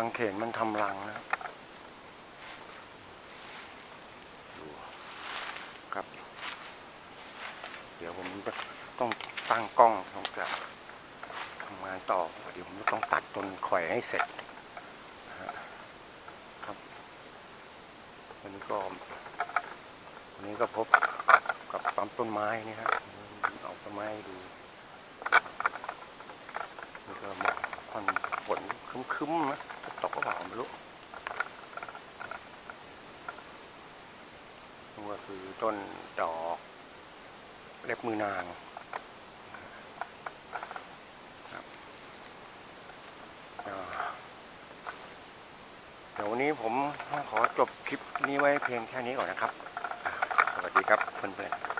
างเขนมันทำรังนะครับดูครับ เดี๋ยวผมจะต้องตั้งกล้องต้องจะทำงานต่อ เดี๋ยวผมต้องตัดต้นข่อยให้เสร็จครับวันนี้ก็วันนี้ก็พบกับปั๊มต้นไม้นี่ฮะเอาต้นไม้ดูนี่ก็หมอกควันฝน ครึ้มๆนะจะตกก็เปล่าไม่รู้นี่ก็คือต้นดอกเล็บมือนางครับเดี๋ยววันนี้ผมขอจบคลิปนี้ไว้เพียงแค่นี้ก่อนนะครับ สวัสดีครับเพื่อนๆ